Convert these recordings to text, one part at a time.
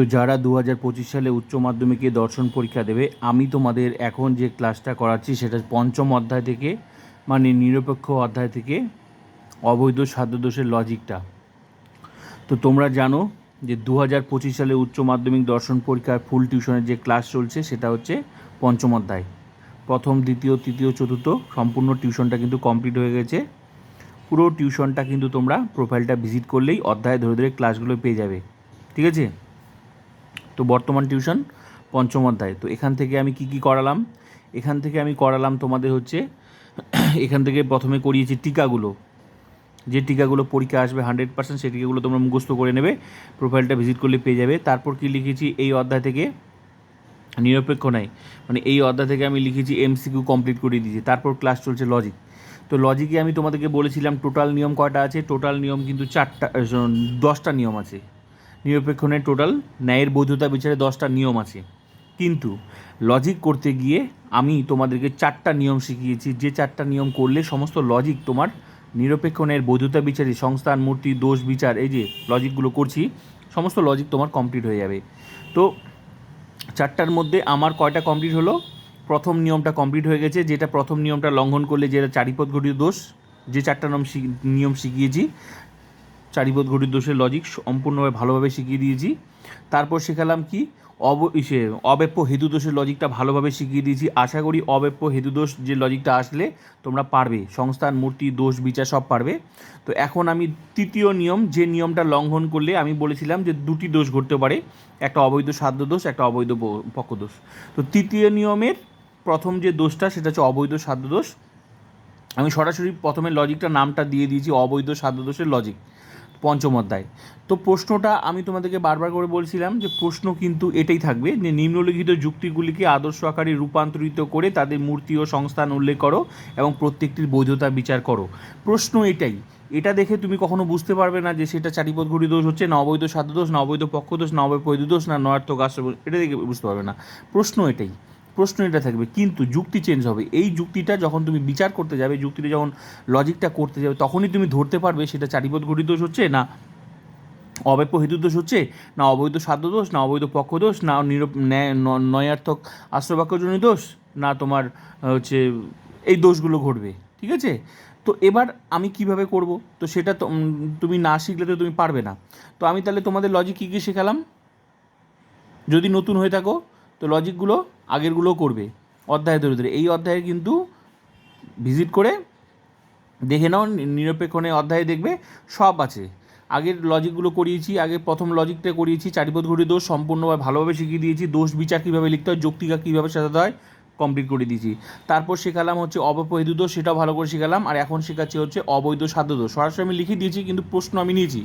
তো যারা দু হাজার পঁচিশ সালে উচ্চ মাধ্যমিকে দর্শন পরীক্ষা দেবে, আমি তোমাদের এখন যে ক্লাসটা করাচ্ছি সেটা পঞ্চম অধ্যায় থেকে মানে নিরপেক্ষ অধ্যায় থেকে অবৈধ সাধ্যদোষের লজিকটা তো তোমরা জানো যে দু হাজার পঁচিশ সালে উচ্চ মাধ্যমিক দর্শন পরীক্ষার ফুল টিউশনের যে ক্লাস চলছে, সেটা হচ্ছে পঞ্চম অধ্যায়। প্রথম, দ্বিতীয়, তৃতীয়, চতুর্থ, সম্পূর্ণ টিউশনটা কিন্তু কমপ্লিট হয়ে গেছে। পুরো টিউশনটা কিন্তু তোমরা প্রোফাইলটা ভিজিট করলেই অধ্যায় ধরে ধরে ক্লাসগুলো পেয়ে যাবে। ঠিক আছে? তো বর্তমান টিউশন পঞ্চম অধ্যায়। তো এখান থেকে আমি কি কি করালাম? এখান থেকে আমি করালাম তোমাদের হচ্ছে, এখান থেকে প্রথমে করিয়েছি টিকাগুলো। যে টিকাগুলো পরীক্ষা আসবে হান্ড্রেড পার্সেন্ট সেই টিকাগুলো তোমরা মুখস্থ করে নেবে প্রোফাইলটা ভিজিট করলে পেয়ে যাবে। তারপর কি লিখেছি? এই অধ্যায় থেকে নিরপেক্ষ নাই। মানে এই অধ্যায় থেকে আমি লিখেছি এমসিকিউ কমপ্লিট করে দিয়েছি। তারপর ক্লাস চলছে লজিক তো লজিকে আমি তোমাদেরকে বলেছিলাম টোটাল নিয়ম কয়টা আছে? টোটাল নিয়ম কিন্তু চারটা দশটা নিয়ম আছে। নিরপেক্ষণের টোটাল ন্যায়ের বৈধতা বিচারে দশটা নিয়ম আছে। কিন্তু লজিক করতে গিয়ে আমি তোমাদেরকে চারটা নিয়ম শিখিয়েছি। যে চারটা নিয়ম করলে সমস্ত লজিক তোমার নিরপেক্ষ ন্যায়ের বৈধতা বিচারে সংস্থান, মূর্তি, দোষ, বিচার, এই যে লজিকগুলো করছি, সমস্ত লজিক তোমার কমপ্লিট হয়ে যাবে। তো চারটার মধ্যে আমার কয়টা কমপ্লিট হলো? প্রথম নিয়মটা কমপ্লিট হয়ে গেছে, যেটা প্রথম নিয়মটা লঙ্ঘন করলে যেটা চারিপদ ঘটিত দোষ, যে চারটা নিয়ম শিখিয়েছি চারিপদ ঘটিত দোষের লজিক সম্পূর্ণভাবে ভালোভাবে শিখিয়ে দিয়েছি। তারপর শেখালাম কি? অব ইসে অব্যাপ্য হেতু দোষের লজিকটা ভালোভাবে শিখিয়ে দিয়েছি। আশা করি অব্যাপ্য হেতু দোষ যে লজিকটা আসলে তোমরা পারবে। সংস্থান, মূর্তি, দোষ, বিচার সব পারবে। তো এখন আমি তৃতীয় নিয়ম, যে নিয়মটা লঙ্ঘন করলে আমি বলেছিলাম যে দুটি দোষ ঘটতে পারে। একটা অবৈধ সাধ্য দোষ, একটা অবৈধ পক্ষ দোষ। তো তৃতীয় নিয়মের প্রথম যে দোষটা, সেটা হচ্ছে অবৈধ সাধ্য দোষ। আমি সরাসরি প্রথমে লজিকটা নামটা দিয়ে দিয়েছি, অবৈধ সাধ্য দোষের লজিক পঞ্চম অধ্যায়। তো প্রশ্নটা আমি তোমাদেরকে বারবার করে বলছিলাম যে প্রশ্ন কিন্তু এটাই থাকবে যে নিম্নলিখিত যুক্তিগুলিকে আদর্শ আকারে রূপান্তরিত করে তাদের মূর্তি ও সংস্থান উল্লেখ করো এবং প্রত্যেকটির বৈধতা বিচার করো। প্রশ্ন এটাই। এটা দেখে তুমি কখনো বুঝতে পারবে না যে সেটা চারিপদ ঘড়ি দোষ হচ্ছে না অবৈধ সাধ্য দোষ না অবৈধ পক্ষ দোষ না অবৈধ দোষ না নয়ার্থক আশ্রয় এটা দেখে বুঝতে পারবে না। প্রশ্ন এটাই। প্রশ্ন এটা থাকবে, কিন্তু যুক্তি চেঞ্জ হবে। এই যুক্তিটা যখন তুমি বিচার করতে যাবে, যুক্তিটা যখন লজিকটা করতে যাবে, তখনই তুমি ধরতে পারবে সেটা চারিপদ ঘড়ি দোষ হচ্ছে না অব্যাপ্য হেতু দোষ হচ্ছে, না অবৈধ সাধ্য দোষ, না অবৈধ পক্ষ দোষ, না নিরপ নয়ার্থক আশ্রবাক্যজনিত দোষ, না তোমার হচ্ছে এই দোষগুলো ঘটবে, ঠিক আছে? তো এবার আমি কীভাবে করব? তো সেটা তুমি না শিখলে তো তুমি পারবে না। তো আমি তাহলে তোমাদের লজিক কী কী শেখালাম? যদি নতুন হয়ে থাকো তো লজিকগুলো আগেরগুলোও করবে, অধ্যায় ধরে ধরে। এই অধ্যায়ে কিন্তু ভিজিট করে দেখে নাও, নিরপেক্ষণে অধ্যায়ে দেখবে সব আছে। আগের লজিকগুলো করিয়েছি, আগে প্রথম লজিকটা করিয়েছি, চারিপদ ঘড়ি দোষ সম্পূর্ণভাবে ভালোভাবে শিখিয়ে দিয়েছি, দোষ বিচার কীভাবে লিখতে হয়, যৌক্তিকা কীভাবে সাজাতে হয় কমপ্লিট করে দিয়েছি। তারপর শেখালাম হচ্ছে অবৈধ দোষ সেটাও ভালো করে শেখালাম, আর এখন শেখাচ্ছি হচ্ছে অবৈধ সাধ্য দোষ সরাসরি আমি লিখে দিয়েছি, কিন্তু প্রশ্ন আমি নিয়েছি।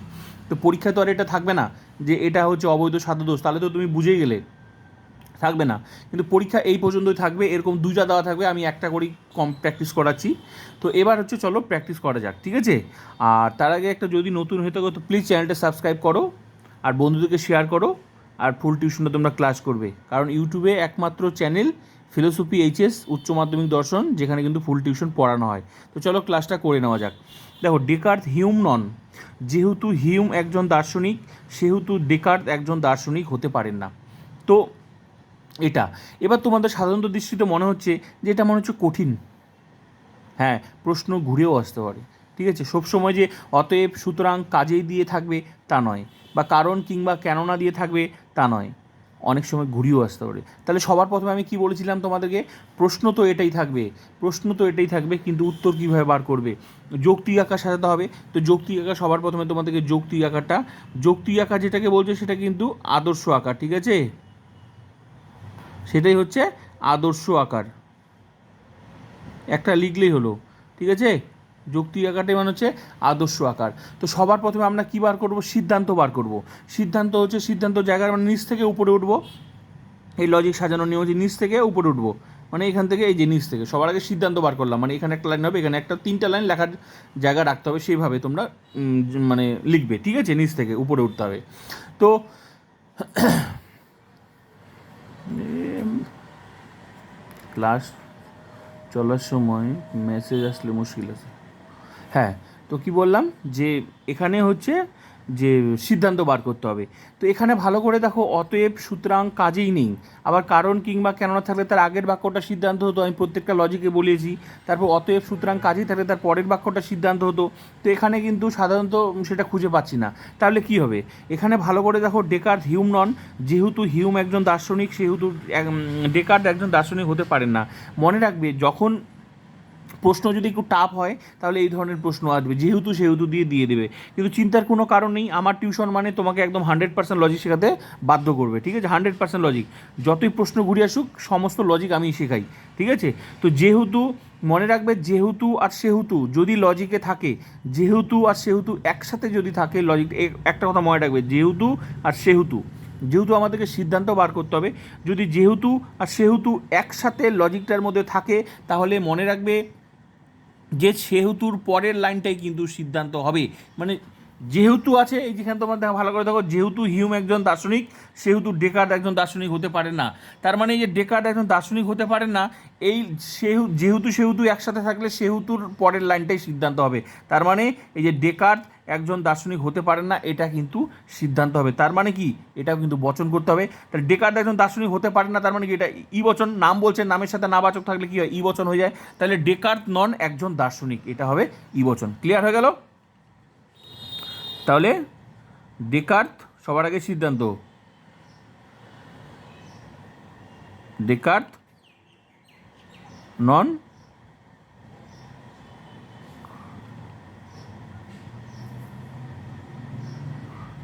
তো পরীক্ষায় তো আর এটা থাকবে না, যে এটা হচ্ছে অবৈধ সাধ্য দোষ তাহলে তো তুমি বুঝেই গেলে। থাকবে না। কিন্তু পরীক্ষা এই পর্যন্তই থাকবে, এরকম দুইটা দেওয়া থাকবে, আমি একটা করেই কম প্র্যাকটিস করাচ্ছি। তো এবার হচ্ছে চলো প্র্যাকটিস করা যাক, ঠিক আছে? আর তার আগে একটা যদি নতুন হয়ে থাকো তো প্লিজ চ্যানেলটা সাবস্ক্রাইব করো, আর বন্ধুদেরকে শেয়ার করো, আর ফুল টিউশনে তোমরা ক্লাস করবে। কারণ ইউটিউবে একমাত্র চ্যানেল ফিলোসফি এইচএস উচ্চ মাধ্যমিক দর্শন, যেখানে কিন্তু ফুল টিউশন পড়ানো হয়। তো চলো ক্লাসটা করে নেওয়া যাক। দেখো ডেকার্থ হিউম নন। যেহেতু হিউম একজন দার্শনিক, সেহেতু ডেকার্থ একজন দার্শনিক হতে পারেন না। তো এটা। এবার তোমাদের সাধারণত দৃষ্টিতে মনে হচ্ছে যে এটা মনে হচ্ছে কঠিন। হ্যাঁ প্রশ্ন ঘুরেও আসতে পারে। ঠিক আছে? সবসময় যে অতএব সুতরাং কাজেই দিয়ে থাকবে তা নয় বা কারণ কিংবা কেননা দিয়ে থাকবে তা নয়। অনেক সময় ঘুরিয়েও আসতে পারে। তাহলে সবার প্রথমে আমি কি বলেছিলাম তোমাদেরকে? প্রশ্ন তো এটাই থাকবে। প্রশ্ন তো এটাই থাকবে, কিন্তু উত্তর কীভাবে বার করবে? যৌক্তিক আকার সাজাতে হবে। তো যৌক্তিক আকার সবার প্রথমে তোমাদেরকে যৌক্তিক আকারটা যৌক্তিক আকার যেটাকে বলছে সেটা কিন্তু আদর্শ আকার, ঠিক আছে? সেটাই হচ্ছে আদর্শ আকার। একটা লিখলেই হলো, ঠিক আছে? যুক্তি আকারটাই মানে হচ্ছে আদর্শ আকার। তো সবার প্রথমে আমরা কী বার করব? সিদ্ধান্ত বার করব। সিদ্ধান্ত হচ্ছে সিদ্ধান্ত জায়গার মানে নিচ থেকে উপরে উঠব। এই লজিক সাজানোর নিয়ম হচ্ছে নিচ থেকে উপরে উঠবো। মানে এখান থেকে এই যে নিচ থেকে। সবার আগে সিদ্ধান্ত বার করলাম। মানে এখানে একটা লাইন হবে, এখানে একটা তিনটা লাইন লেখার জায়গা রাখতে হবে সেইভাবে তোমরা মানে লিখবে, ঠিক আছে? নিচ থেকে উপরে উঠতে হবে। তো ক্লাস চলার সময় মেসেজ আসলে মুশকিল আছে। হ্যাঁ তো কি বললাম যে এখানে হচ্ছে যে সিদ্ধান্ত বার করতে হবে। তো এখানে ভালো করে দেখো, অতএব সুতরাং কাজেই নেই। আবার কারণ কিংবা কেননা থাকলে তার আগের বাক্যটা সিদ্ধান্ত হতো, আমি প্রত্যেকটা লজিকে বলেছি। তারপর অতএব সুতরাং কাজেই থাকলে তার পরের বাক্যটা সিদ্ধান্ত হতো। তো এখানে কিন্তু সাধারণত সেটা খুঁজে পাচ্ছি না। তাহলে কি হবে? এখানে ভালো করে দেখো ডেকার্ট হিউম নন। যেহেতু হিউম একজন দার্শনিক, সেহেতু ডেকার্ট একজন দার্শনিক হতে পারেন না। মনে রাখবে, যখন প্রশ্ন যদি একটু টাফ হয়, তাহলে এই ধরনের প্রশ্ন আসবে। যেহেতু সেহেতু দিয়ে দিয়ে দেবে। কিন্তু চিন্তার কোনো কারণ নেই, আমার টিউশন মানে তোমাকে একদম হান্ড্রেড পার্সেন্ট লজিক শেখাতে বাধ্য করবে, ঠিক আছে? হান্ড্রেড পার্সেন্ট লজিক যতই প্রশ্ন ঘুরে আসুক, সমস্ত লজিক আমি শেখাই, ঠিক আছে? তো যেহেতু, মনে রাখবে যেহেতু আর সেহেতু যদি লজিকে থাকে, যেহেতু আর সেহেতু একসাথে যদি থাকে লজিক একটা কথা মনে রাখবে, যেহেতু আর সেহেতু। যেহেতু আমাদেরকে সিদ্ধান্ত বার করতে হবে, যদি যেহেতু আর সেহেতু একসাথে লজিকটার মধ্যে থাকে, তাহলে মনে রাখবে যে সেহেতুর পরের লাইনটাই কিন্তু সিদ্ধান্ত হবে। মানে যেহেতু আছে, এই যেখানে তোমার দেখা, ভালো করে দেখো, যেহেতু হিউম একজন দার্শনিক, সেহেতু ডেকার্ড একজন দার্শনিক হতে পারে না। তার মানে এই যে ডেকার্ড একজন দার্শনিক হতে পারে না, এই সেহু, যেহেতু সেহেতু একসাথে থাকলে সেহেতুর পরের লাইনটাই সিদ্ধান্ত হবে। তার মানে এই যে ডেকার্ড একজন দার্শনিক হতে পারেন না, এটা কিন্তু সিদ্ধান্ত হবে। তার মানে কি? এটাও কিন্তু বচন করতে হবে। তাহলে ডেকার্ড একজন দার্শনিক হতে পারে না, তার মানে কি? এটা ই বচন, নাম বলছে নামের সাথে নাবাচক থাকলে কি হয়? ই বচন হয়ে যায়। তাহলে ডেকার্ড নন একজন দার্শনিক, এটা হবে ই বচন। ক্লিয়ার হয়ে গেল? তাহলে ডেকার্ত সবার আগে সিদ্ধান্ত। ডেকার্ত নন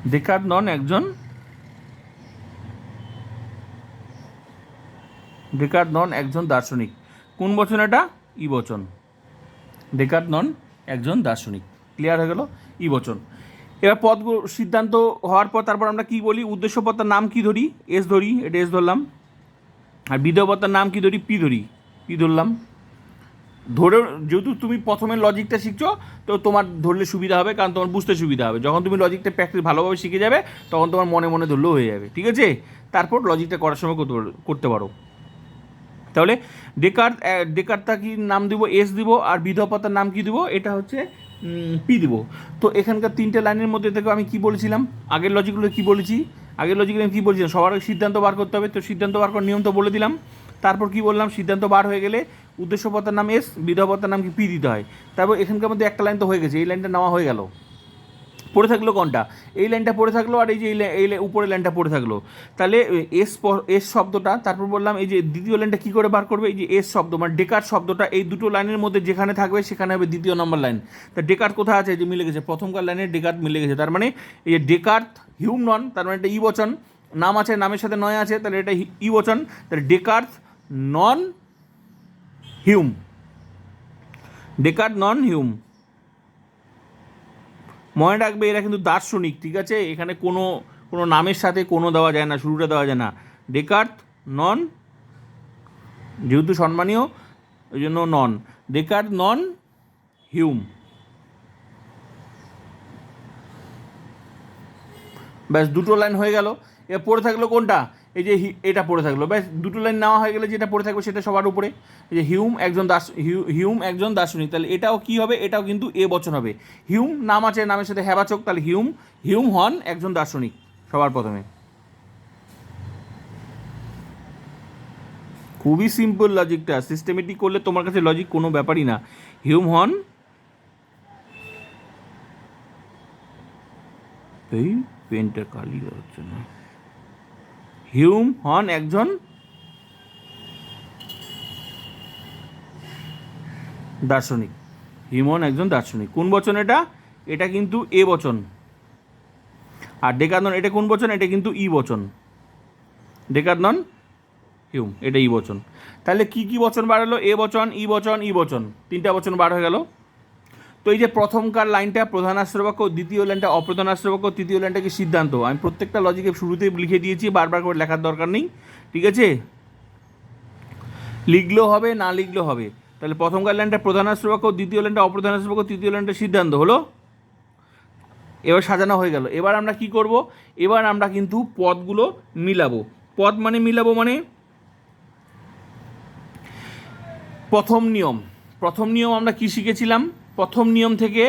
ডেকার্ত নন একজন। ডেকার্ত নন একজন দার্শনিক। কোন বচন এটা? ই বচন। ডেকার্ত নন একজন দার্শনিক। ক্লিয়ার হয়ে গেল? ই বচন। এবার পদগুলো সিদ্ধান্ত হওয়ার পর তারপর আমরা কি বলি? উদ্দেশ্য উদ্দেশ্যপত্তার নাম কি ধরি? এস ধরি, এটা এস ধরলাম। আর বিধেয়পত্তার নাম কি ধরি? পি ধরি। পি ধরলাম। ধরে, যেহেতু তুমি প্রথমে লজিকটা শিখছো, তো তোমার ধরলে সুবিধা হবে, কারণ তোমার বুঝতে সুবিধা হবে। যখন তুমি লজিকটা প্র্যাকটিস ভালোভাবে শিখে যাবে, তখন তোমার মনে মনে ধরলেও হয়ে যাবে, ঠিক আছে? তারপর লজিকটা করার সময় করতে পারো- তাহলে ডেকার ডেকারটা কি নাম দিব? এস দিব, আর বিধপতার নাম কি দিব? এটা হচ্ছে পি দিব। তো এখানকার তিনটে লাইনের মধ্যে থেকে আমি কি বলেছিলাম? আগের লজিকগুলো কি বলেছি? আগের লজিকগুলো আমি কী বলেছিলাম? সবার সিদ্ধান্ত বার করতে হবে, তো সিদ্ধান্ত বার করার নিয়ম তো বলে দিলাম। তারপর কি বললাম? সিদ্ধান্ত বার হয়ে গেলে উদ্দেশ্যপত্তার নাম এস বিধপত্তার নাম কি পি দিতে হয়। তারপর এখানকার মধ্যে একটা লাইন তো হয়ে গেছে, এই লাইনটা নেওয়া হয়ে গেল। পড়ে থাকল কোনটা? এই লাইনটা পড়ে থাকল আর এই যে এই উপরের লাইনটা পড়ে থাকল। তাহলে এস এস শব্দটা, তারপর বললাম এই যে দ্বিতীয় লাইনটা কী করে বার করবে? এই যে এস শব্দ মানে ডেকার শব্দটা, এই দুটো লাইনের মধ্যে যেখানে থাকবে সেখানে হবে দ্বিতীয় নম্বর লাইন তা ডেকার কোথায় আছে? যে মিলে গেছে, প্রথমকার লাইনে ডেকার মিলে গেছে। তার মানে এই যে ডেকার হিউম নন তার মানে এটা ই বচন নাম আছে, নামের সাথে নয় আছে, তাহলে এটা ই বচন তাহলে ডেকার্থ নন হিউম ডেকার্থ নন হিউম মনে রাখবে, এরা কিন্তু দার্শনিক, ঠিক আছে? এখানে কোনো কোনো নামের সাথে কোনো দেওয়া যায় না, শুরুটা দেওয়া যায় না। ডেকার্ট নন যেহেতু সম্মানীয়, ওই জন্য নন ডেকার্ট নন হিউম ব্যাস, দুটো লাইন হয়ে গেল। এবার পড়ে থাকল কোনটা? এই যে এটা পড়ে থাকল। ব্যাস, দুটো লাইন নেওয়া হয়ে গেলে যেটা পড়ে থাকবে সেটা সবার উপরে। এই যে হিউম একজন দাস হিউ- হিউম একজন দার্শনিক। তাহলে এটাও কি হবে? এটাও কিন্তু এ বচন হবে। হিউম নাম আছে, নামের সাথে হেবাচক তাহলে হিউম হিউম হন একজন দার্শনিক সবার প্রথমে। খুবই সিম্পল লজিকটা সিস্টেমেটিক করলে তোমার কাছে লজিক কোনো ব্যাপারই না। হিউম হন এই পেনটা কালি হচ্ছে না হিউম হন একজন দার্শনিক। হিউমন একজন দার্শনিক। কোন বচন এটা? এটা কিন্তু এ বচন। আর ডেকাদন এটা কোন বচন? এটা কিন্তু ই বচন। ডেকাদন হিউম, এটা ই বচন। তাহলে কি কি বচন বার হলো? এ বচন, ই বচন ই বচন। তিনটা বচন বার হয়ে গেল। তো এই যে প্রথমকার লাইনটা, প্রধান আশ্রবাক্য দ্বিতীয় লাইনটা অপ্রধান আশ্রবাক্য তৃতীয় লাইনটা কি সিদ্ধান্ত? আমি প্রত্যেকটা লজিকে শুরুতেই লিখে দিয়েছি, বারবার করে লেখার দরকার নেই, ঠিক আছে? লিখলেও হবে, না লিখলেও হবে। তাহলে প্রথমকার লাইনটা প্রধান আশ্রবাক্য দ্বিতীয় লাইনটা অপ্রধান আশ্রবাক্য তৃতীয় লাইনটা সিদ্ধান্ত হলো? এবার সাজানো হয়ে গেল। এবার আমরা কি করব? এবার আমরা কিন্তু পদগুলো মিলাবো। পদ মানে মিলাবো মানে? প্রথম নিয়ম। প্রথম নিয়ম আমরা কি শিখেছিলাম? প্রথম নিয়ম থেকে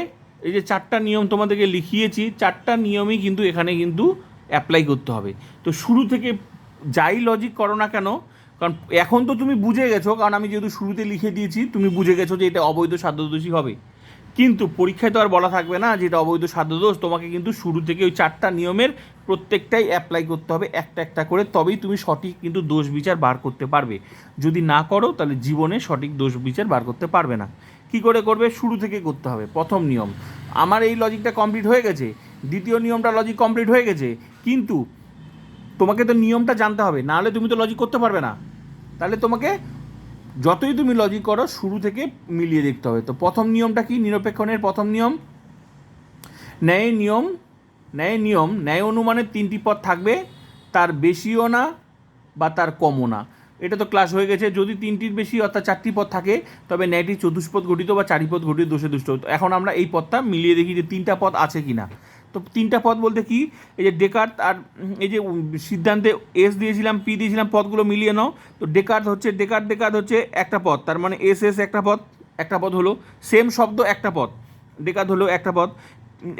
এই যে চারটা নিয়ম তোমাদেরকে লিখিয়েছি, চারটা নিয়মই কিন্তু এখানে কিন্তু অ্যাপ্লাই করতে হবে। তো শুরু থেকে যাই লজিক করো না কেন, কারণ এখন তো তুমি বুঝে গেছো, কারণ আমি যেহেতু শুরুতে লিখে দিয়েছি, তুমি বুঝে গেছো যে এটা অবৈধ সাধ্যদোষী হবে। কিন্তু পরীক্ষায় তো আর বলা থাকবে না যে এটা অবৈধ সাধ্যদোষ তোমাকে কিন্তু শুরু থেকে ওই চারটা নিয়মের প্রত্যেকটাই অ্যাপ্লাই করতে হবে, একটা একটা করে, তবেই তুমি সঠিক কিন্তু দোষ বিচার বার করতে পারবে। যদি না করো, তাহলে জীবনে সঠিক দোষ বিচার বার করতে পারবে না। কি করে করবে? শুরু থেকে করতে হবে। প্রথম নিয়ম। আমার এই লজিকটা কমপ্লিট হয়ে গেছে। দ্বিতীয় নিয়মটা লজিক কমপ্লিট হয়ে গেছে। কিন্তু তোমাকে তো নিয়মটা জানতে হবে। নাহলে তুমি তো লজিক করতে পারবে না। তাহলে তোমাকে যতই তুমি লজিক করো, শুরু থেকে মিলিয়ে দেখতে হবে। তো প্রথম নিয়মটা কি? নিরপেক্ষণের প্রথম নিয়ম। ন্যায় নিয়ম। ন্যায় নিয়ম। ন্যায় অনুমানের তিনটি পদ থাকবে। তার বেশিও না বা তার কমও না। এটা তো ক্লাস হয়ে গেছে। যদি তিনটির বেশি অর্থাৎ চারটি পদ থাকে, তবে ন্যায়টি চতুষ্পদ গঠিত বা চারি পদ গঠিত, দোষে দুষ্ট। এখন আমরা এই পদটা মিলিয়ে দেখি যে তিনটা পদ আছে কি না তো তিনটা পদ বলতে কি? এই যে ডেকার্ট আর এই যে সিদ্ধান্তে এস দিয়েছিলাম, পি দিয়েছিলাম, পদগুলো মিলিয়ে নাও। তো ডেকার্ট হচ্ছে ডেকার্ট ডেকার্ট হচ্ছে একটা পদ। তার মানে এস এস একটা পদ একটা পদ হলো। সেম শব্দ একটা পদ। ডেকার্ট হলো একটা পদ।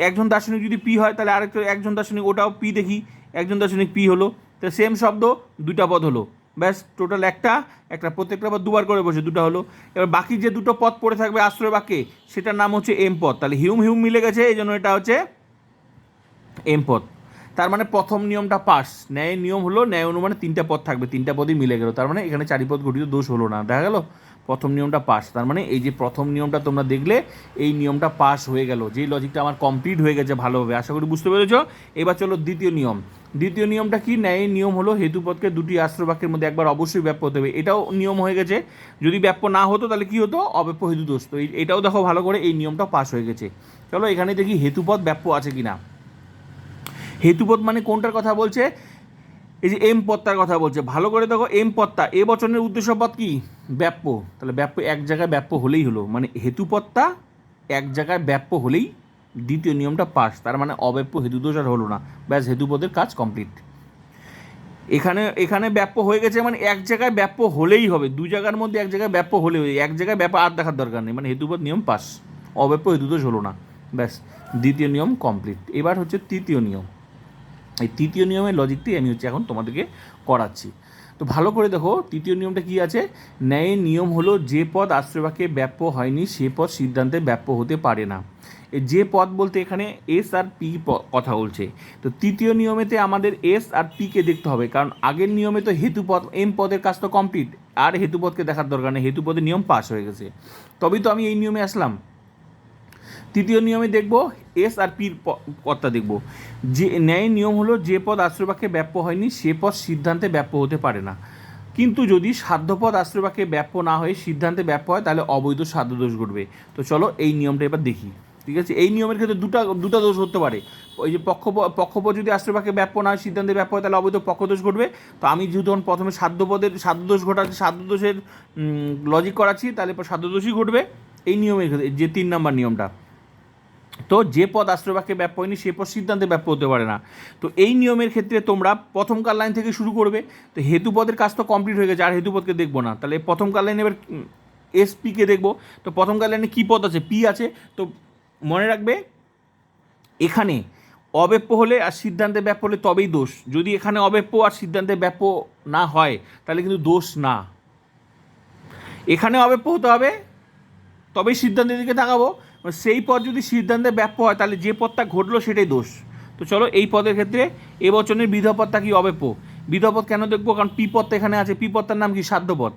একজন দার্শনিক যদি পি হয়, তাহলে আরেকটা একজন দার্শনিক, ওটাও পি দেখি। একজন দার্শনিক পি হলো। তো সেম শব্দ, দুইটা পদ হলো। ব্যাস টোটাল একটা একটা প্রত্যেকটা পদ দুবার করে বসে, দুটো হলো। এবার বাকি যে দুটো পদ পড়ে থাকবে, আশ্রয় বাক্যে, সেটার নাম হচ্ছে এম পদ। তাহলে হিউম হিউম মিলে গেছে, এই জন্য এটা হচ্ছে এম পথ তার মানে প্রথম নিয়মটা পাস। ন্যায় নিয়ম হলো, ন্যায় অনুমানে তিনটা পদ থাকবে, তিনটা পদই মিলে গেল। তার মানে এখানে চারি পদ গঠিত, দোষ হলো না। দেখা গেল? প্রথম নিয়মটা পাস। তার মানে এই যে প্রথম নিয়মটা তোমরা দেখলে, এই নিয়মটা পাস হয়ে গেল। যেই লজিকটা আমার কমপ্লিট হয়ে গেছে ভালোভাবে। আশা করি বুঝতে পেরেছ? এবার চলো দ্বিতীয় নিয়ম। দ্বিতীয় নিয়মটা কি? ন্যায় নিয়ম হলো হেতুপদকে দুটি আশ্রয় বাক্যের মধ্যে একবার অবশ্যই ব্যাপ্য হতে হবে। এটাও নিয়ম হয়ে গেছে। যদি ব্যাপ্য না হতো তাহলে কি হতো? অব্যাপ্য হেতু দোষ তো এই- এটাও দেখো ভালো করে এই নিয়মটা পাস হয়ে গেছে। চলো এখানে দেখি হেতুপদ ব্যাপ্য আছে কিনা। হেতুপদ মানে কোনটার কথা বলছে? এই যে এম পত্তার কথা বলছে, ভালো করে দেখো এম পত্তা, এ বচনের উদ্দেশ্য পদ কি? ব্যাপ্য। তাহলে ব্যাপ্য এক জায়গায় ব্যাপ্য হলেই হলো মানে হেতুপত্তা এক জায়গায় ব্যাপ্য হলেই দ্বিতীয় নিয়মটা পাস, তার মানে অব্যাপ্য হেতুদোষ আর হলো না, ব্যাস হেতুপদের কাজ কমপ্লিট এখানে এখানে ব্যাপ্য হয়ে গেছে মানে এক জায়গায় ব্যাপ্য হলেই হবে, দু জায়গার মধ্যে এক জায়গায় ব্যাপ্য হবে। এক জায়গায় ব্যাপ্য আর দেখার দরকার নেই মানে হেতুপদ নিয়ম পাস, অব্যাপ্য হেতুদোষ হলো না, ব্যাস দ্বিতীয় নিয়ম কমপ্লিট এবার হচ্ছে তৃতীয় নিয়ম। এই তৃতীয় নিয়মের লজিকটি আমি হচ্ছে এখন তোমাদেরকে করাচ্ছি। তো ভালো করে দেখো, তৃতীয় নিয়মটা কি আছে? ন্যায়ের নিয়ম হলো যে পদ আশ্রয়বাক্যে ব্যাপ্য হয়নি, সে পদ সিদ্ধান্তে ব্যাপ্য হতে পারে না। যে পদ বলতে এখানে এস আর পি কথা বলছে। তো তৃতীয় নিয়মেতে আমাদের এস আর পিকে দেখতে হবে, কারণ আগের নিয়মে তো হেতুপদ এম পদের কাজ তো কমপ্লিট আর হেতুপদকে দেখার দরকার নেই, হেতু হেতুপদের নিয়ম পাস হয়ে গেছে। তবেই তো আমি এই নিয়মে আসলাম। তৃতীয় নিয়মে দেখব এস আর পির পদটা দেখব। যে ন্যায় নিয়ম হলো যে পদ আশ্রয়বাক্যে ব্যাপ্য হয়নি, সে পদ সিদ্ধান্তে ব্যাপ্য হতে পারে না। কিন্তু যদি সাধ্যপদ আশ্রয়বাক্যে ব্যাপ্য না হয়ে, সিদ্ধান্তে ব্যাপ্য হয়, তাহলে অবৈধ সাধ্য দোষ ঘটবে। তো চলো এই নিয়মটা এবার দেখি। ঠিক আছে? এই নিয়মের ক্ষেত্রে দুটা দুটা দোষ হতে পারে। ওই যে পক্ষ পক্ষপদ যদি আশ্রয়বাক্যে ব্যাপ্য না হয়, সিদ্ধান্তে ব্যাপ্য হয়, তাহলে অবৈধ পক্ষদোষ ঘটবে। তো আমি যেহেতু প্রথমে সাধ্যপদের, সাধ্যদোষ ঘটাচ্ছি, সাধ্যদোষের লজিক করাচ্ছি, তাহলে সাধ্যদোষই ঘটবে। এই নিয়মের ক্ষেত্রে, যে তিন নাম্বার নিয়মটা। তো যে পদ আশ্রয়বাক্যে ব্যাপ হয়নি, সে পদ সিদ্ধান্তে ব্যাপ হতে পারে না। তো এই নিয়মের ক্ষেত্রে তোমরা প্রথমকার লাইন থেকে শুরু করবে। তো হেতুপদের কাজ তো কমপ্লিট হয়ে গেছে, আর হেতুপদকে দেখব না। তাহলে প্রথমকার লাইনে এবার এসপিকে দেখব। তো প্রথমকার লাইনে কী পদ আছে? পি আছে। তো মনে রাখবে, এখানে অব্যাপ্য হলে আর সিদ্ধান্তে ব্যাপ হলে তবেই দোষ। যদি এখানে অব্যাপ্য আর সিদ্ধান্তে ব্যাপ না হয়, তাহলে কিন্তু দোষ না। এখানে অব্যাপ্য হতে হবে, তবেই সিদ্ধান্তের দিকে তাকাবো। সেই পদ যদি সিদ্ধান্তে ব্যাপ্য হয়, তাহলে যে পদটা ঘটলো সেটাই দোষ। তো চলো এই পদের ক্ষেত্রে এ বচনের বিধপদটা কি অব্যাপ্য? বিধপদ কেন দেখব? কারণ পি পদটা এখানে আছে। পি পদটার নাম কি? সাধ্যপদ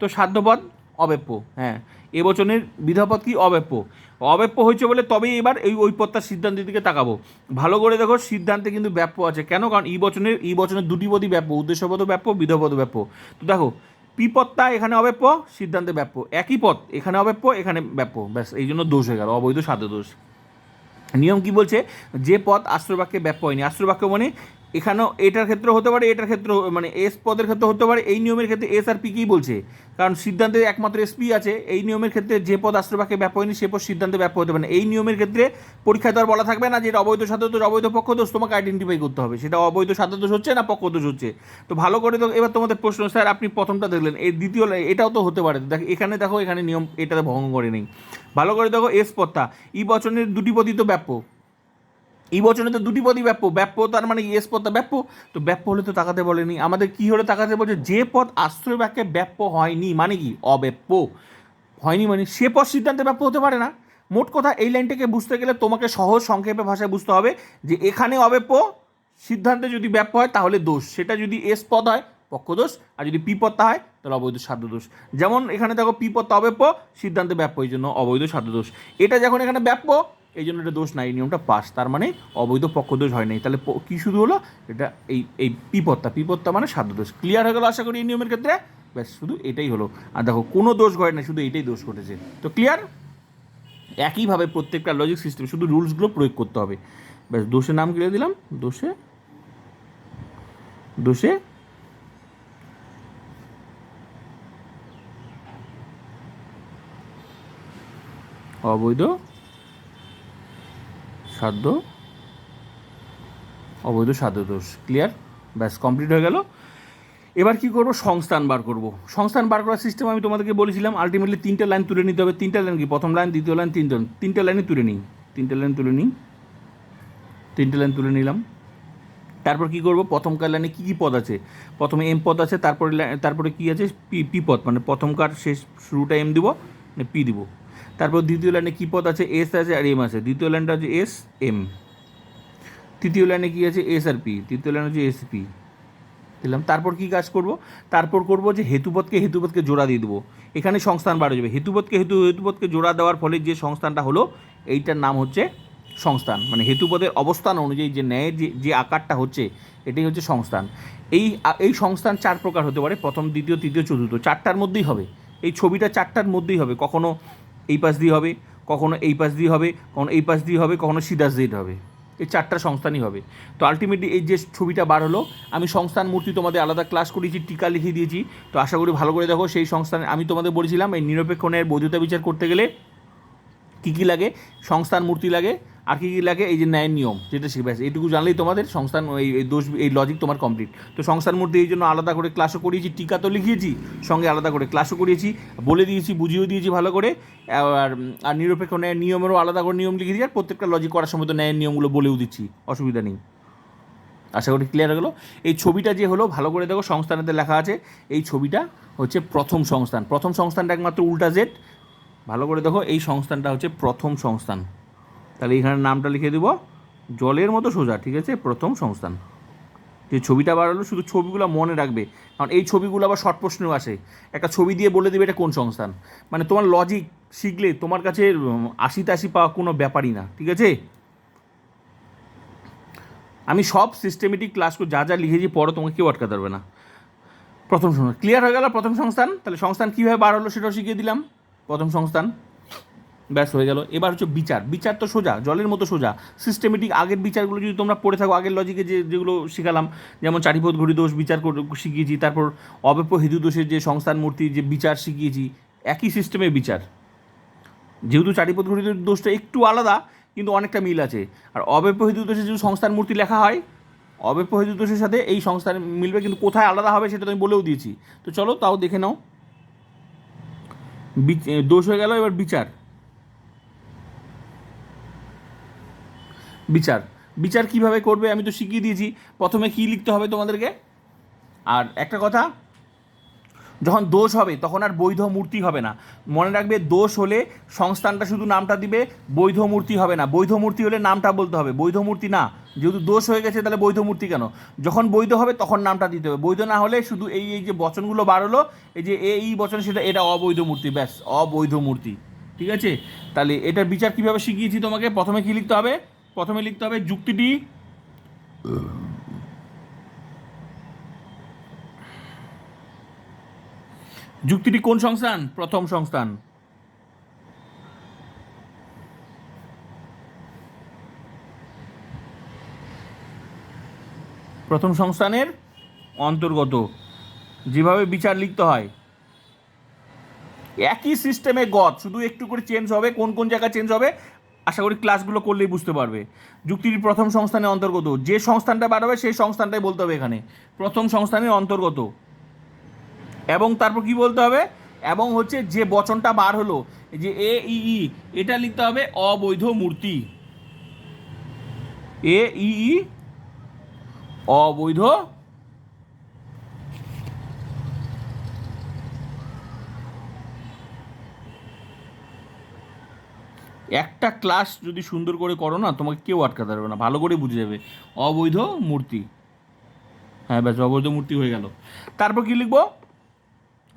তো সাধ্যপদ অব্যাপ্য হ্যাঁ। এ বচনের বিধাপদ কি? অব্যাপ্য। অব্যাপ্য হয়েছে বলে তবেই এবার এই, ওই পদটার সিদ্ধান্তের দিকে তাকাবো। ভালো করে দেখো, সিদ্ধান্তে কিন্তু ব্যাপ্য আছে। কেন? কারণ ই বচনের ই বচনের দুটি পদই ব্যাপ্য। উদ্দেশ্যপদ ব্যাপ্য বিধপদ ব্যাপ্য। তো দেখো পি পদটা এখানে অব্যাপ্য সিদ্ধান্তে ব্যাপ্য একই পথ এখানে অব্যাপ্য এখানে ব্যাপ্য ব্যাস, এই জন্য দোষ হয়ে গেল, অবৈধ সাধু দোষ। নিয়ম কি বলছে? যে পথ আশ্রবাক্যে ব্যাপ্য হয়নি, আশ্রয়বাক্য মানে এখানেও এটার ক্ষেত্রে হতে পারে, এটার ক্ষেত্রে মানে এস পদের ক্ষেত্রে হতে পারে, এই নিয়মের ক্ষেত্রে এস আর পি কেই বলছে? কারণ সিদ্ধান্তে একমাত্র এসপি আছে, এই নিয়মের ক্ষেত্রে যে পদ আশ্রবাকে ব্যাপ হয়নি, সে পদ সিদ্ধান্তে ব্যাপ হতে পারে না। এই নিয়মের ক্ষেত্রে পরীক্ষায় তো বলা থাকবে না যে এটা অবৈধ সাধারণ অবৈধ, পক্ষ দোষ, তোমাকে আইডেন্টিফাই করতে হবে। সেটা অবৈধ সাধারণ হচ্ছে না, পক্ষ দোষ হচ্ছে। তো ভালো করে তো এবার তোমাদের প্রশ্ন, স্যার, আপনি প্রথমটা দেখলেন, এই দ্বিতীয় এটাও তো হতে পারে। দেখ, এখানে দেখো, এখানে নিয়ম, এটাতে ভঙ্গ করে নেই। ভালো করে দেখো এস পদটা, ই বচনের দুটি পদই তো ব্যাপ্য এই বচনে তো দুটি পদই ব্যাপ্য। ব্যাপ্য তার মানে ইয়েস পদটা ব্যাপ্য। তো ব্যাপ্য হলে তো তাকাতে বলেনি। আমাদের কি হলে তাকাতে বলছে, যে পদ আশ্রয় বাক্যে ব্যাপ্য হয়নি মানে কি? অব্যাপ্য। হয়নি মানে সে পদ সিদ্ধান্তে ব্যাপ্য হতে পারে না। মোট কথা এই লাইনটাকে বুঝতে গেলে তোমাকে সহজ সংক্ষেপে ভাষায় বুঝতে হবে যে এখানে অব্যাপ্য, সিদ্ধান্তে যদি ব্যাপ্য হয় তাহলে দোষ। সেটা যদি এস পদ হয় পক্ষদোষ আর যদি পি পদটা হয়, তাহলে অবৈধ সাধ্য দোষ। যেমন এখানে দেখো পি পদটা অব্যাপ্য, সিদ্ধান্তে ব্যাপ্য, এই জন্য অবৈধ সাধ্য দোষ। এটা যখন এখানে ব্যাপ্য এই জন্য এটা দোষ নাই এই নিয়মটা পাস। তার মানে অবৈধ পক্ষ দোষ হয় নাই। তাহলে কি শুধু হলো? এটা এই এই পিপত্তা পিপত্তা মানে সাধ্য দোষ। ক্লিয়ার হয়ে গেল আশা করি এই নিয়মের ক্ষেত্রে? ব্যাস, শুধু এটাই হলো। আর দেখো, কোনো দোষ ঘটে না শুধু এটাই দোষ ঘটেছে। তো ক্লিয়ার একইভাবে প্রত্যেকটা লজিক সিস্টেম শুধু রুলসগুলো প্রয়োগ করতে হবে। ব্যাস দোষের নাম লিখে দিলাম। দোষে দোষে অবৈধ সাধ্য অবৈধ সাধ্য দোষ। ক্লিয়ার ব্যাস কমপ্লিট হয়ে গেল। এবার কি করব? সংস্থান বার করব। সংস্থান বার করার সিস্টেম আমি তোমাদেরকে বলেছিলাম আলটিমেটলি তিনটে লাইন তুলে নিতে হবে। তিনটে লাইন কি? প্রথম লাইন দ্বিতীয় লাইন তিনটে তিনটে লাইনে তুলে নিই। তিনটে লাইন তুলে নিই। তিনটে লাইন তুলে নিলাম। তারপর কি করব? প্রথমকার লাইনে কী কী পদ আছে? প্রথমে এম পদ আছে, তারপরে তারপরে কী আছে? পি পি পদ। মানে প্রথমকার শেষ শুরুটা এম দিব মানে পি দিব। তারপর দ্বিতীয় লাইনে কী পদ আছে? এস আছে আর এম আছে। দ্বিতীয় লাইনটা হচ্ছে এস এম তৃতীয় লাইনে কী আছে? এস আর পি তৃতীয় লাইনে হচ্ছে এস পি দিলাম। তারপর কি কাজ করব? তারপর করব যে হেতুপথকে হেতুপথকে জোড়া দিয়ে দেবো। এখানে সংস্থান হয়ে যাবে। হেতুপথকে হেতু হেতুপথকে জোড়া দেওয়ার ফলে যে সংস্থানটা হলো, এইটার নাম হচ্ছে সংস্থান। মানে হেতুপদের অবস্থান অনুযায়ী যে ন্যায়ের যে যে আকারটা হচ্ছে, এটাই হচ্ছে সংস্থান। এই এই সংস্থান চার প্রকার হতে পারে। প্রথম, দ্বিতীয়, তৃতীয়, চতুর্থ। চারটার মধ্যেই হবে। এই ছবিটা চারটার মধ্যেই হবে। কখনো এই পাশ দিয়ে হবে, কখনো এই পাশ দিয়ে হবে, কখনো এই পাশ দিয়ে হবে, কখনো সিধা জেড হবে। এই চারটা সংস্থানই হবে। তো আলটিমেটলি এই যে ছবিটা বার হলো, আমি সংস্থান মূর্তি তোমাদের আলাদা ক্লাস করিয়েছি টিকা লিখে দিয়েছি। তো আশা করি ভালো করে দেখো, সেই সংস্থান আমি তোমাদের বলেছিলাম, এই নিরপেক্ষণের বৈধতা বিচার করতে গেলে কী কী লাগে, সংস্থান মূর্তি লাগে আর কী কী লাগে? এই যে ন্যায় নিয়ম, যেটা শিখবে। এইটুকু জানলেই তোমাদের সংস্থান এই দোষ, এই লজিক তোমার কমপ্লিট তো সংস্থার মধ্যে এই জন্য আলাদা করে ক্লাসও করিয়েছি, টিকা তো লিখিয়েছি, সঙ্গে আলাদা করে ক্লাসও করিয়েছি, বলে দিয়েছি, বুঝিয়েও দিয়েছি ভালো করে। আর আর নিরপেক্ষ ন্যায় নিয়মেরও আলাদা করে নিয়ম লিখে দিয়েছি, আর প্রত্যেকটা লজিক করার সময় তো ন্যায়ের নিয়মগুলো বলেও দিচ্ছি, অসুবিধা নেই। আশা করি ক্লিয়ার হয়ে গেলো। এই ছবিটা যে হলো, ভালো করে দেখো, সংস্থানেতে লেখা আছে, এই ছবিটা হচ্ছে প্রথম সংস্থান। প্রথম সংস্থানটা একমাত্র উল্টা জেড। ভালো করে দেখো, এই সংস্থানটা হচ্ছে প্রথম সংস্থান। তাহলে এখানে নামটা লিখে দেবো। জলের মতো সোজা, ঠিক আছে? প্রথম সংস্থান। যে ছবিটা বার হলো শুধু ছবিগুলো মনে রাখবে। কারণ এই ছবিগুলো আবার শর্ট প্রশ্নেও আসে। একটা ছবি দিয়ে বলে দেবে এটা কোন সংস্থান? মানে তোমার লজিক শিখলে তোমার কাছে আশি তাশি পাওয়া কোনো ব্যাপারই না, ঠিক আছে? আমি সব সিস্টেমেটিক ক্লাস করে যা যা লিখেছি পড়ো, তোমাকে কেউ আটকাতে পারবে না। প্রথম সংস্থান। ক্লিয়ার হয়ে গেল প্রথম সংস্থান? তাহলে সংস্থান কীভাবে বার হলো সেটাও শিখিয়ে দিলাম। প্রথম সংস্থান। ব্যাস হয়ে গেল। এবার হচ্ছে বিচার। বিচার তো সোজা, জলের মতো সোজা। সিস্টেমেটিক আগের বিচারগুলো যদি তোমরা পড়ে থাকো, আগের লজিকে যে, যেগুলো শিখালাম, যেমন চারিপদ ঘড়ি দোষ বিচার শিখিয়েছি, তারপর অব্যপ হিন্দু দোষের যে সংস্থান মূর্তি, যে বিচার শিখিয়েছি, একই সিস্টেমে বিচার। যেহেতু চারিপদ ঘড়ি দোষটা একটু আলাদা, কিন্তু অনেকটা মিল আছে। আর অব্যপহিত দোষে যদি সংস্থান মূর্তি লেখা হয় অব্যপহিত দোষের সাথে এই সংস্থান মিলবে, কিন্তু কোথায় আলাদা হবে সেটা তো আমি বলেও দিয়েছি। তো চলো তাও দেখে নাও। দোষ হয়ে গেল, এবার বিচার। বিচার। বিচার কীভাবে করবে আমি তো শিখিয়ে দিয়েছি। প্রথমে কি লিখতে হবে তোমাদেরকে? আর একটা কথা, যখন দোষ হবে, তখন আর বৈধ মূর্তি হবে না। মনে রাখবে, দোষ হলে সংস্থানটা শুধু নামটা দিবে, বৈধ মূর্তি হবে না। বৈধ মূর্তি হলে নামটা বলতে হবে। বৈধ মূর্তি না। যেহেতু দোষ হয়ে গেছে, তাহলে বৈধ মূর্তি কেন? যখন বৈধ হবে, তখন নামটা দিতে হবে। বৈধ না হলে শুধু এই এই যে বচনগুলো বাড়লো এই যে এই বচন, সেটা, এটা অবৈধ মূর্তি, ব্যাস, অবৈধ মূর্তি। ঠিক আছে? তাহলে এটার বিচার কীভাবে শিখিয়েছি তোমাকে? প্রথমে কি লিখতে হবে? প্রথমে লিখতে হবে যুক্তিটি। যুক্তিটি কোন সংস্থান? প্রথম সংস্থান। প্রথম সংস্থানের অন্তর্গত। যেভাবে বিচার লিখতে হয়। একই সিস্টেমে গদ, শুধু একটু করে চেঞ্জ হবে, কোন কোন জায়গায় চেঞ্জ হবে আশা করি ক্লাসগুলো করলেই বুঝতে পারবে। যুক্তির প্রথম সংস্থানের অন্তর্গত। যে সংস্থানটা বার হবে, সেই সংস্থানটাই বলতে হবে এখানে। প্রথম সংস্থানের অন্তর্গত। এবং তারপর কি বলতে হবে? এবং হচ্ছে যে বচনটা বার হলো যে এ, ই এটা লিখতে হবে অবৈধ মূর্তি। এ ই, অবৈধ একটা ক্লাস যদি সুন্দর করে করো না, তোমাকে কেউ আটকাতে পারবে না। ভালো করে বুঝে যাবে। অবৈধ মূর্তি। হ্যাঁ ব্যাস, অবৈধ মূর্তি হয়ে গেল। তারপর কি লিখব?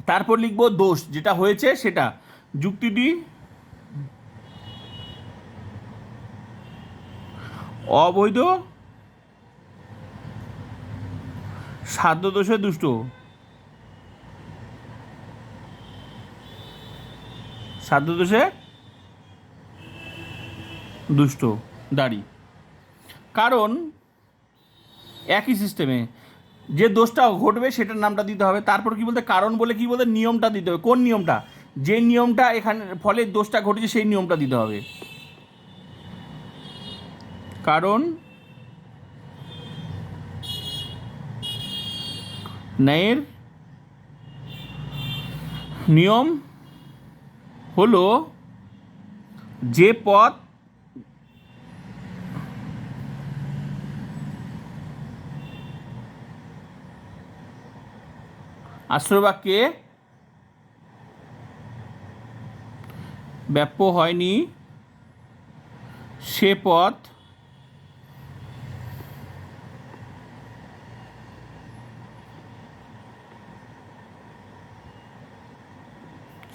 তারপর লিখব দোষ। যেটা হয়েছে সেটা। যুক্তিটি অবৈধ সাধ্য দোষে দুষ্ট। সাধ্য দোষে দুষ্ট, দাড়ি। কারণ, একই সিস্টেমে যে দোষটা ঘটবে সেটার নামটা দিতে হবে, তারপর কি বলতে, কারণ বলে কি বলতে, নিয়মটা দিতে হবে। কোন নিয়মটা? যে নিয়মটা এখানে, ফলে দোষটা ঘটেছে সেই নিয়মটা দিতে হবে। কারণ, ন্যায়ের নিয়ম হলো যে পথ আশ্রয়বাক্যে ব্যাপ্য হয়নি সে পথ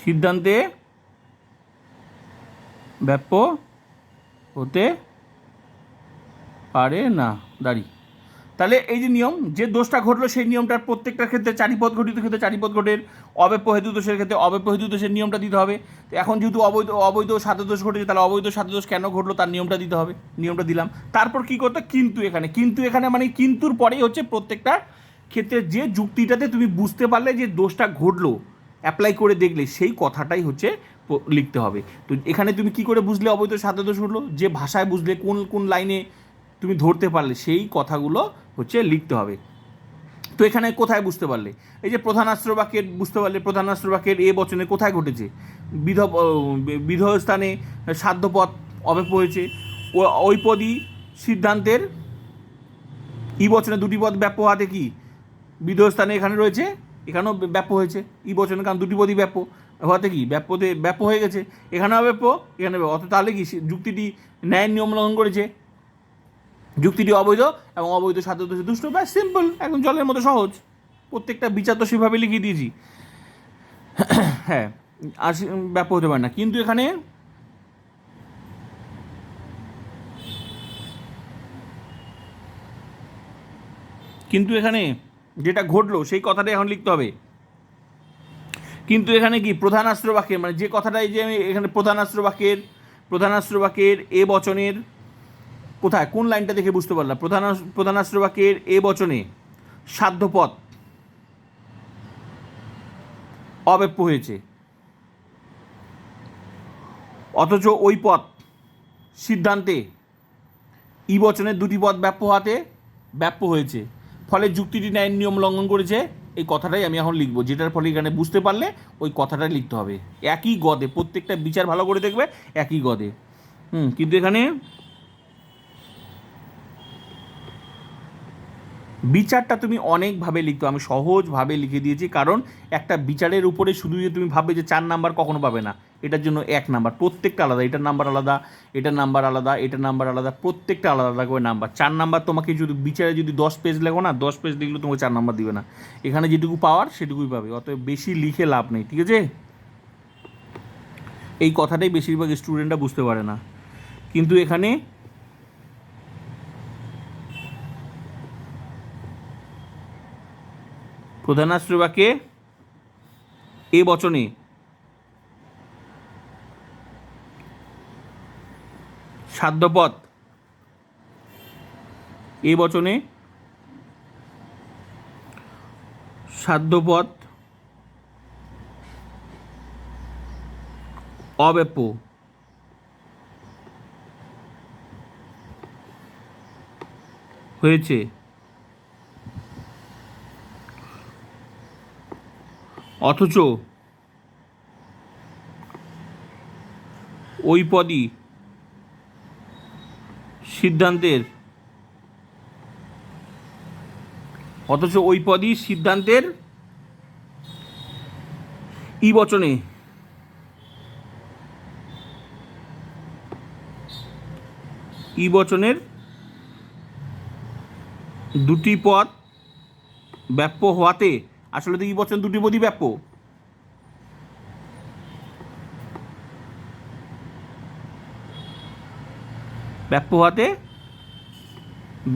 সিদ্ধান্তে ব্যাপ্য হতে পারে না। দাঁড়ি। তাহলে এই যে নিয়ম, যে দোষটা ঘটলো সেই নিয়মটার প্রত্যেকটার ক্ষেত্রে চারিপদ ঘটিত ক্ষেত্রে চারিপদ ঘটের অব্যপ্য দোষের ক্ষেত্রে অব্যপ্য হেতু দোষের নিয়মটা দিতে হবে। তো এখন যেহেতু অবৈধ অবৈধ সাধ্য দোষ ঘটেছে, তাহলে অবৈধ সাধ্য দোষ কেন ঘটলো তার নিয়মটা দিতে হবে, নিয়মটা দিলাম। তারপর কি করতে কিন্তু এখানে কিন্তু এখানে মানে কিন্তুর পরেই হচ্ছে প্রত্যেকটা ক্ষেত্রে যে যুক্তিটাতে তুমি বুঝতে পারলে যে দোষটা ঘটলো অ্যাপ্লাই করে দেখলে সেই কথাটাই হচ্ছে লিখতে হবে। তো এখানে তুমি কি করে বুঝলে অবৈধ সাধ্য দোষ ঘটলো? যে ভাষায় বুঝলে কোন কোন লাইনে তুমি ধরতে পারলে সেই কথাগুলো হচ্ছে লিখতে হবে। তো এখানে কোথায় বুঝতে পারলে? এই যে প্রধানাস্ত্র বাক্যের বুঝতে পারলে প্রধানাস্ত্র বাক্যের এ বচনে কোথায় ঘটেছে? বিধ বিধ স্থানে সাধ্যপদ অব্যপ্য হয়েছে। পদই সিদ্ধান্তের ই বচনে দুটি পদ ব্যাপ হাতে কি? বিধ স্থানে এখানে রয়েছে, এখানেও ব্যাপ হয়েছে। ই বচনে কারণ দুটি পদই ব্যাপ হতে কি? ব্যাপ্যতে ব্যাপ হয়ে গেছে। এখানেও ব্যাপ্য, এখানে। অত তাহলে কি যুক্তিটি ন্যায় নিয়ম লঙ্ঘন করেছে? যুক্তিটি অবৈধ এবং অবৈধ সাধ্য দোষে দুষ্ট ব্যাস সিম্পল একদম জলের মতো সহজ। প্রত্যেকটা বিচার তো সেভাবে লিখিয়ে দিয়েছি। হ্যাঁ আর ব্যাপক হতে পারে না। কিন্তু এখানে কিন্তু এখানে যেটা ঘটলো, সেই কথাটা এখন লিখতে হবে। কিন্তু এখানে কি প্রধান বাক্যের মানে যে কথাটাই যে আমি এখানে প্রধান বাক্যের প্রধান বাক্যের এ বচনের কোথায়? কোন লাইনটা দেখে বুঝতে পারলাম? প্রধান প্রধানাস্ত্র বাক্যের এ বচনে, সাধ্যপথ অব্যপ্য হয়েছে। অথচ ওই পথ, সিদ্ধান্তে ই বচনের দুটি পদ ব্যাপ্য হাতে ব্যাপ্য হয়েছে। ফলে যুক্তিটি ন্যায় নিয়ম লঙ্ঘন করেছে। এই কথাটাই আমি এখন লিখব। যেটার ফলে এখানে বুঝতে পারলে ওই কথাটাই লিখতে হবে। একই গদে, প্রত্যেকটা বিচার ভালো করে দেখবে, একই গদে। হুম, কিন্তু এখানে বিচারটা তুমি অনেকভাবে লিখতে, আমি সহজভাবে লিখে দিয়েছি, কারণ একটা বিচারের উপরে শুধু যে তুমি ভাববে যে চার নাম্বার কখনো পাবে না, এটার জন্য এক নাম্বার, প্রত্যেকটা আলাদা, এটার নাম্বার আলাদা, এটার নাম্বার আলাদা, এটার নাম্বার আলাদা, প্রত্যেকটা আলাদা আলাদা করে নাম্বার, চার নাম্বার তোমাকে যদি বিচারে যদি দশ পেজ লেখো না, দশ পেজ লিখলে তোমাকে চার নাম্বার দিবে না, এখানে যেটুকু পাওয়ার সেটুকুই পাবে, অতএব বেশি লিখে লাভ নেই, ঠিক আছে? এই কথাটাই বেশিরভাগ স্টুডেন্টরা বুঝতে পারে না, কিন্তু এখানে প্রধানাশ্রবাকে এ বচনে। সাধ্যপথ। এ বচনে। সাধ্যপথ। অব্যাপ্য। হয়েছে। অথচ ওই পদই সিদ্ধান্তের, অথচ ওই পদই সিদ্ধান্তের ই বচনে ই বচনের দুটি পদ ব্যাপ্য হওয়াতে আসলে তো ই বচন দুটি পদই ব্যাপ্য? ব্যাপ্য হওয়াতে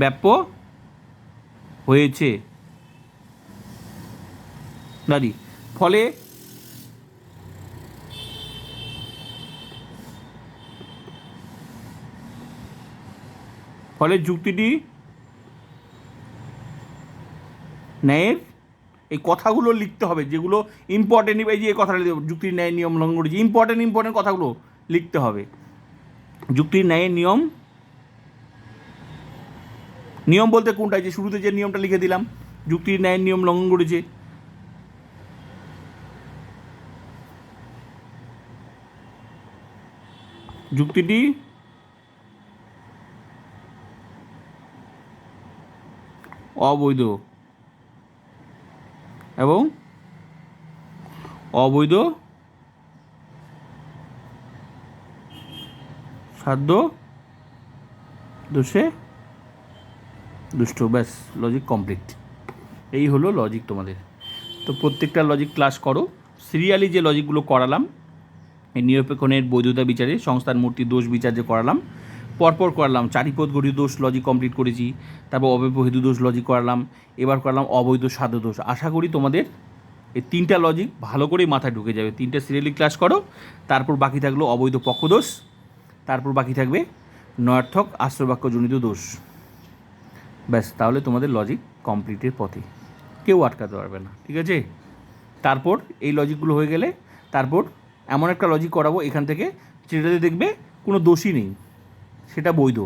ব্যাপ্য হয়েছে। দাদি ফলে ফলে যুক্তিটি ন্যায়ের এই কথাগুলো লিখতে হবে, যেগুলো ইম্পর্টেন্ট এই যে কথাটা যুক্তির ন্যায় নিয়ম লঙ্ঘন করেছে ইম্পর্টেন্ট ইম্পর্টেন্ট কথাগুলো লিখতে হবে। যুক্তির ন্যায়ের নিয়ম নিয়ম বলতে কোনটা? যে শুরুতে যে নিয়মটা লিখে দিলাম, যুক্তির ন্যায়ের নিয়ম লঙ্ঘন করেছে। যুক্তিটি অবৈধ। এবং অবৈধ সাধ্য দোষে দুষ্ট। ব্যাস লজিক কমপ্লিট এই হলো লজিক তোমাদের। তো প্রত্যেকটা লজিক ক্লাস করো। সিরিয়ালি যে লজিকগুলো করালাম, এই নিরপেক্ষণের বৈধতা বিচারে সংস্থার মূর্তি দোষ বিচার যে করালাম পরপর করলাম। চারিপদ গঠিত দোষ লজিক কমপ্লিট করেছি। তারপর অব্যবহিত দোষ লজিক করালাম। এবার করলাম অবৈধ সাধ্য দোষ। আশা করি তোমাদের এই তিনটা লজিক ভালো করেই মাথায় ঢুকে যাবে। তিনটা সিরিয়ালি ক্লাস করো, তারপর বাকি থাকল অবৈধ পক্ষদোষ তারপর বাকি থাকবে নয়ার্থক আশ্রবাক্যজনিত দোষ। ব্যাস, তাহলে তোমাদের লজিক কমপ্লিটের পথে। কেউ আটকাতে পারবে না, ঠিক আছে? তারপর এই লজিকগুলো হয়ে গেলে তারপর এমন একটা লজিক করাবো এখান থেকে, যেটাতে দেখবে কোনো দোষই নেই। সেটা বৈধ।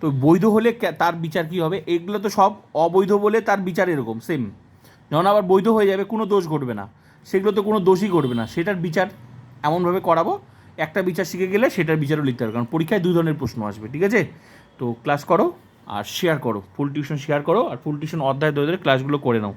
তো বৈধ হলে তার বিচার কী হবে? এগুলো তো সব অবৈধ বলে তার বিচার এরকম সেম যখন আবার বৈধ হয়ে যাবে, কোনো দোষ ঘটবে না। সেগুলো তো কোনো দোষই ঘটবে না। সেটার বিচার এমনভাবে করাবো, একটা বিচার শিখে গেলে সেটার বিচারও লিখতে হবে, কারণ পরীক্ষায় দুই ধরনের প্রশ্ন আসবে, ঠিক আছে? তো ক্লাস করো আর শেয়ার করো ফুল টিউশন শেয়ার করো আর ফুল টিউশন অধ্যায় ধরে ধরে ক্লাসগুলো করে নাও।